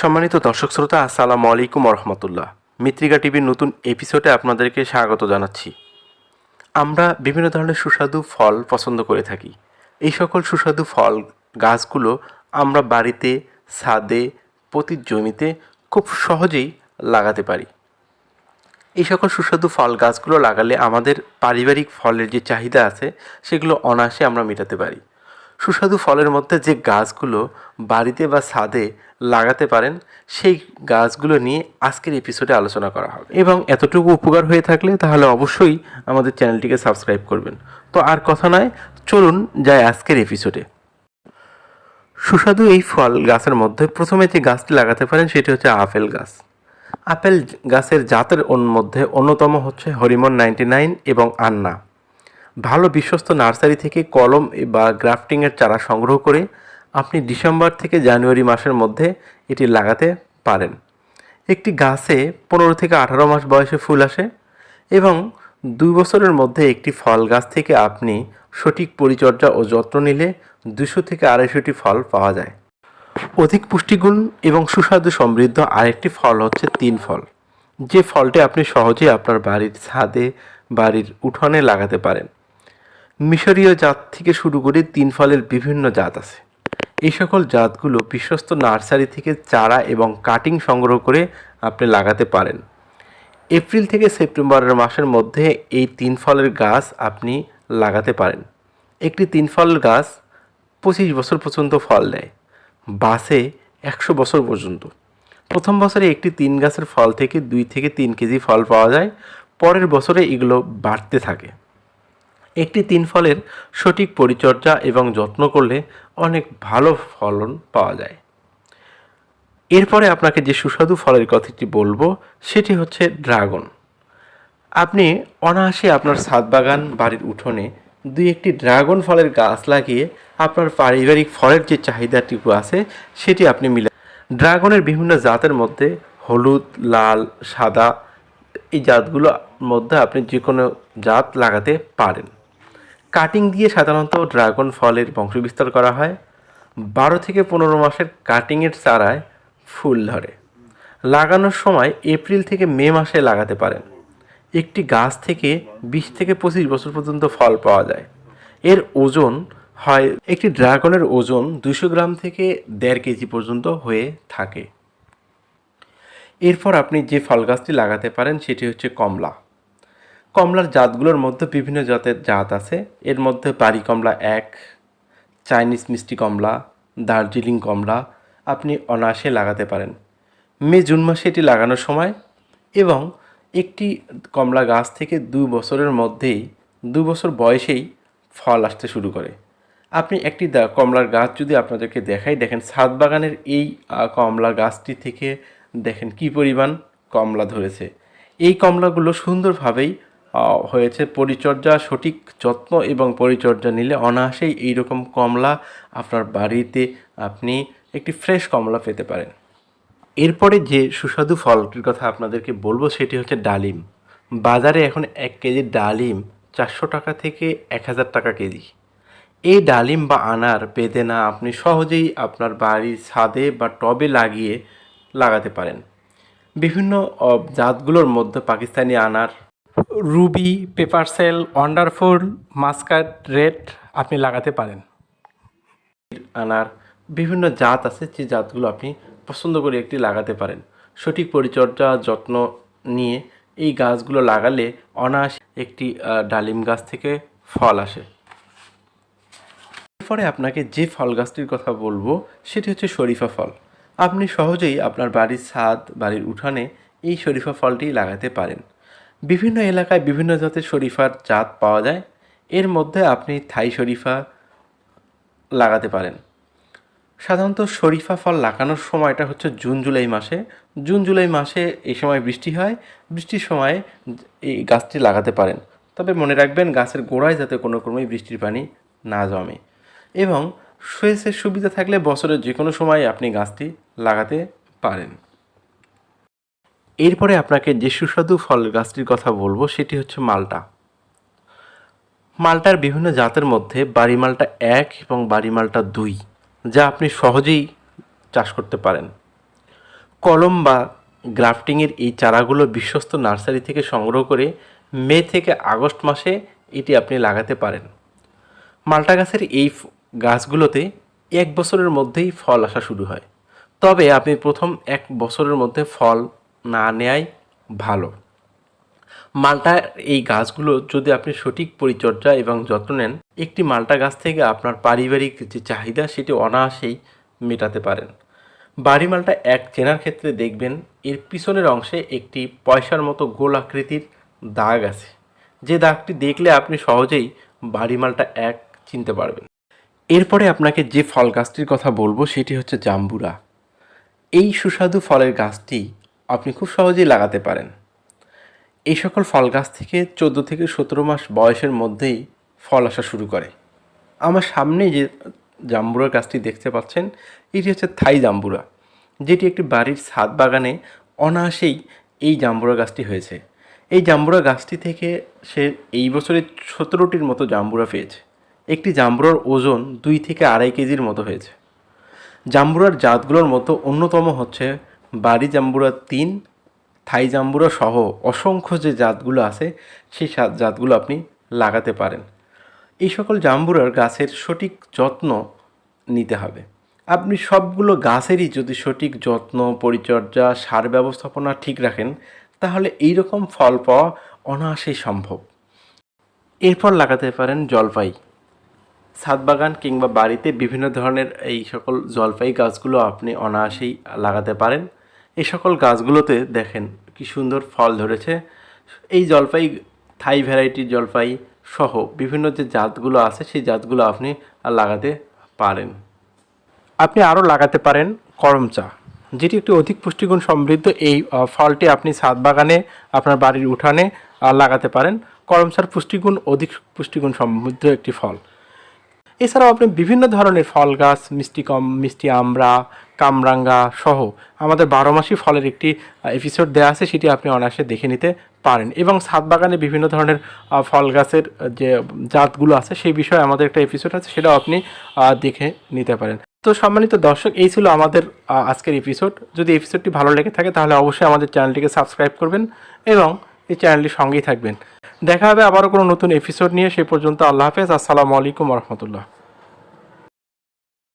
সম্মানিত দর্শক শ্রোতা, আসসালামু আলাইকুম রহমতুল্লাহ মিত্রিকা টিভির নতুন এপিসোডে আপনাদেরকে স্বাগত জানাচ্ছি। আমরা বিভিন্ন ধরনের সুস্বাদু ফল পছন্দ করে থাকি। এই সকল সুস্বাদু ফল গাছগুলো আমরা বাড়িতে, ছাদে প্রতি জমিতে খুব সহজেই লাগাতে পারি। এই সকল সুস্বাদু ফল গাছগুলো লাগালে আমাদের পারিবারিক ফলের যে চাহিদা আছে, সেগুলো অনায়াসে আমরা মেটাতে পারি। সুস্বাদু ফলের মধ্যে যে গাছগুলো বাড়িতে বা ছাদে লাগাতে পারেন, সেই গাছগুলো নিয়ে আজকের এপিসোডে আলোচনা করা হবে। এবং এতটুকু উপকার হয়ে থাকলে তাহলে অবশ্যই আমাদের চ্যানেলটিকে সাবস্ক্রাইব করবেন। তো আর কথা নয়, চলুন যাই আজকের এপিসোডে সুস্বাদু এই ফল গাছের মধ্যে প্রথমে যে গাছটি লাগাতে পারেন, সেটি হচ্ছে আপেল গাছ। আপেল গাছের জাতের মধ্যে অন্যতম হচ্ছে হরিমন নাইনটি নাইন এবং আন্না। ভালো বিশ্বস্ত নার্সারি থেকে কলম বা গ্রাফটিংয়ের চারা সংগ্রহ করে আপনি ডিসেম্বর থেকে জানুয়ারি মাসের মধ্যে এটি লাগাতে পারেন। একটি গাছে পনেরো থেকে আঠারো মাস বয়সে ফুল আসে এবং দুই বছরের মধ্যে একটি ফল গাছ থেকে আপনি সঠিক পরিচর্যা ও যত্ন নিলে দুশো থেকে আড়াইশোটি ফল পাওয়া যায়। অধিক পুষ্টিগুণ এবং সুস্বাদু সমৃদ্ধ আরেকটি ফল হচ্ছে তিন ফল। যে ফলটি আপনি সহজেই আপনার বাড়ির ছাদে, বাড়ির উঠোনে লাগাতে পারেন। মিশরীয় জাত থেকে শুরু করে তিন ফলের বিভিন্ন জাত আছে। এই সকল জাতগুলো বিশ্বস্ত নার্সারি থেকে চারা এবং কাটিং সংগ্রহ করে আপনি লাগাতে পারেন। এপ্রিল থেকে সেপ্টেম্বরের মাসের মধ্যে এই তিন ফলের গাছ আপনি লাগাতে পারেন। একটি তিন ফল গাছ পঁচিশ বছর পর্যন্ত ফল দেয়, বাসে একশো বছর পর্যন্ত। প্রথম বছরে একটি তিন গাছের ফল থেকে দুই থেকে তিন কেজি ফল পাওয়া যায়, পরের বছরে এগুলো বাড়তে থাকে। একটি তিন ফলের সঠিক পরিচর্যা এবং যত্ন করলে অনেক ভালো ফলন পাওয়া যায়। এরপরে আপনাকে যে সুস্বাদু ফলের কথাটি বলব, সেটি হচ্ছে ড্রাগন। আপনি অনায়াসে আপনার ছাদ বাগান বাড়ির উঠোনে দুই একটি ড্রাগন ফলের গাছ লাগিয়ে আপনার পারিবারিক ফলের যে চাহিদাটুকু আছে, সেটি আপনি মিলে ড্রাগনের বিভিন্ন জাতের মধ্যে হলুদ, লাল, সাদা এই জাতগুলোর মধ্যে আপনি যে কোনো জাত লাগাতে পারেন। কাটিং দিয়ে সাধারণত ড্রাগন ফলের বংশবিস্তার করা হয়। বারো থেকে পনেরো মাসের কাটিংয়ের চারায় ফুল ধরে। লাগানোর সময় এপ্রিল থেকে মে মাসে লাগাতে পারেন। একটি গাছ থেকে বিশ থেকে পঁচিশ বছর পর্যন্ত ফল পাওয়া যায়। এর ওজন হয়, একটি ড্রাগনের ওজন দুশো গ্রাম থেকে দেড় কেজি পর্যন্ত হয়ে থাকে। এরপর আপনি যে ফল গাছটি লাগাতে পারেন, সেটি হচ্ছে কমলা। কমলার জাতগুলোর মধ্যে বিভিন্ন জাতের জাত আছে। এর মধ্যে পারি কমলা এক, চাইনিজ মিষ্টি কমলা, দার্জিলিং কমলা আপনি অনায়াসে লাগাতে পারেন। মে, জুন মাসে এটি লাগানোর সময় এবং একটি কমলা গাছ থেকে দু বছরের মধ্যেই দু বছর বয়সেই ফল আসতে শুরু করে। আপনি একটি কমলার গাছ যদি আপনাদেরকে দেখাই, দেখেন ছাদ বাগানের এই কমলা গাছটি থেকে দেখেন কি পরিমাণ কমলা ধরেছে। এই কমলাগুলো সুন্দরভাবেই হয়েছে পরিচর্যা, সঠিক যত্ন এবং পরিচর্যা নিলে অনায়াসেই এইরকম কমলা আপনার বাড়িতে আপনি একটি ফ্রেশ কমলা পেতে পারেন। এরপরে যে সুস্বাদু ফলটির কথা আপনাদেরকে বলব সেটি হচ্ছে ডালিম। বাজারে এখন এক কেজি ডালিম চারশো টাকা থেকে এক হাজার টাকা কেজি। এই ডালিম বা আনার বেদেনা আপনি সহজেই আপনার বাড়ির ছাদে বা টবে লাগিয়ে লাগাতে পারেন। বিভিন্ন জাতগুলোর মধ্যে পাকিস্তানি আনার ruby paper shell wonderful Muscat red আপনি লাগাতে পারেন। আনার বিভিন্ন জাত আছে, যে জাতগুলো আপনি পছন্দ করে একটি লাগাতে পারেন। সঠিক পরিচর্যা, যত্ন নিয়ে এই গাছগুলো লাগালে অনাস একটি ডালিম গাছ থেকে ফল আসে। এরপরে আপনাকে যে ফল গাছটির কথা বলব, সেটি হচ্ছে শরীফা ফল। আপনি সহজেই আপনার বাড়ির ছাদ, বাড়ির উঠানে এই শরীফা ফলটি লাগাতে পারেন। বিভিন্ন এলাকায় বিভিন্ন জাতের শরীফার জাত পাওয়া যায়। এর মধ্যে আপনি থাই শরীফা লাগাতে পারেন। সাধারণত শরীফা ফল লাগানোর সময়টা হচ্ছে জুন জুলাই মাসে। জুন জুলাই মাসে এই সময় বৃষ্টি হয়। বৃষ্টির সময় এই গাছটি লাগাতে পারেন। তবে মনে রাখবেন গাছের গোড়ায় যাতে কোনো ক্রমেই বৃষ্টির পানি না জমে। এবং সেচের সুবিধা থাকলে বছরের যে কোনো সময় আপনি গাছটি লাগাতে পারেন। এরপরে আপনাকে যে সুস্বাদু ফল গাছটির কথা বলব, সেটি হচ্ছে মালটা। মালটার বিভিন্ন জাতের মধ্যে বাড়ি মালটা এক এবং বাড়ি মালটা দুই, যা আপনি সহজেই চাষ করতে পারেন। কলম বা গ্রাফটিংয়ের এই চারাগুলো বিশ্বস্ত নার্সারি থেকে সংগ্রহ করে মে থেকে আগস্ট মাসে এটি আপনি লাগাতে পারেন। মালটা গাছের এই গাছগুলোতে এক বছরের মধ্যেই ফল আসা শুরু হয়। তবে আপনি প্রথম এক বছরের মধ্যে ফল না নেয়াই ভালো। মালটা এই গাছগুলো যদি আপনি সঠিক পরিচর্যা এবং যত্ন নেন, একটি মালটা গাছ থেকে আপনার পারিবারিক যে চাহিদা, সেটি অনায়াসেই মেটাতে পারেন। বাড়ি মালটা এক চেনার ক্ষেত্রে দেখবেন, এর পিছনের অংশে একটি পয়সার মতো গোল আকৃতির দাগ আছে। যে দাগটি দেখলে আপনি সহজেই বাড়ি মালটা এক চিনতে পারবেন। এরপরে আপনাকে যে ফল গাছটির কথা বলব, সেটি হচ্ছে জাম্বুরা। এই সুস্বাদু ফলের গাছটি আপনি খুব সহজেই লাগাতে পারেন। এই সকল ফল গাছ থেকে চোদ্দ থেকে সতেরো মাস বয়সের মধ্যেই ফল আসা শুরু করে। আমার সামনে যে জাম্বুরা গাছটি দেখতে পাচ্ছেন, এটি হচ্ছে থাই জাম্বুরা, যেটি একটি বাড়ির ছাদ বাগানে অনায়াসেই এই জাম্বুরা গাছটি হয়েছে। এই জাম্বুরা গাছটি থেকে সে এই বছরে সতেরোটির মতো জাম্বুরা পেয়েছে। একটি জাম্বুরার ওজন দুই থেকে আড়াই কেজির মতো হয়েছে। জাম্বুরার জাতগুলোর মতো অন্যতম হচ্ছে বাড়ি জাম্বুরা তিন, থাই জাম্বুরা সহ অসংখ্য যে জাতগুলো আছে, সেই জাতগুলো আপনি লাগাতে পারেন। এই সকল জাম্বুরার গাছের সঠিক যত্ন নিতে হবে। আপনি সবগুলো গাছেরই যদি সঠিক যত্ন, পরিচর্যা, সার ব্যবস্থাপনা ঠিক রাখেন, তাহলে এই রকম ফল পাওয়া অনায়াসেই সম্ভব। এরপর লাগাতে পারেন জলপাই। ছাদ বাগান কিংবা বাড়িতে বিভিন্ন ধরনের এই সকল জলপাই গাছগুলো আপনি অনায়াসেই লাগাতে পারেন। এই সকল গাছগুলোতে দেখেন কি সুন্দর ফল ধরেছে। এই জলপাই, থাই ভ্যারাইটির জলপাই সহ বিভিন্ন যে জাতগুলো আছে, সেই জাতগুলো আপনি লাগাতে পারেন। আপনি আরও লাগাতে পারেন করম চা, যেটি একটি অধিক পুষ্টিগুণ সমৃদ্ধ এই ফলটি আপনি ছাদ বাগানে আপনার বাড়ির উঠানে লাগাতে পারেন। করম চার পুষ্টিগুণ, অধিক পুষ্টিগুণ সমৃদ্ধ একটি ফল। এছাড়াও আপনি বিভিন্ন ধরনের ফল গাছ, মিষ্টি কম, মিষ্টি আমড়া, কামরাঙ্গা সহ আমাদের বারো মাসি ফলের একটি এপিসোড দেওয়া আছে, সেটি আপনি অনায়াসে দেখে নিতে পারেন। এবং ছাদ বাগানে বিভিন্ন ধরনের ফল গাছের যে জাতগুলো আছে, সেই বিষয়ে আমাদের একটা এপিসোড আছে, সেটাও আপনি দেখে নিতে পারেন। তো সম্মানিত দর্শক, এই ছিল আমাদের আজকের এপিসোড যদি এপিসোডটি ভালো লেগে থাকে, তাহলে অবশ্যই আমাদের চ্যানেলটিকে সাবস্ক্রাইব করবেন এবং এই চ্যানেলটির সঙ্গেই থাকবেন। দেখা হবে আবারও কোনো নতুন এপিসোড নিয়ে। সে পর্যন্ত আল্লাহ হাফেজ। আসসালামু আলাইকুম রহমতুল্লাহ।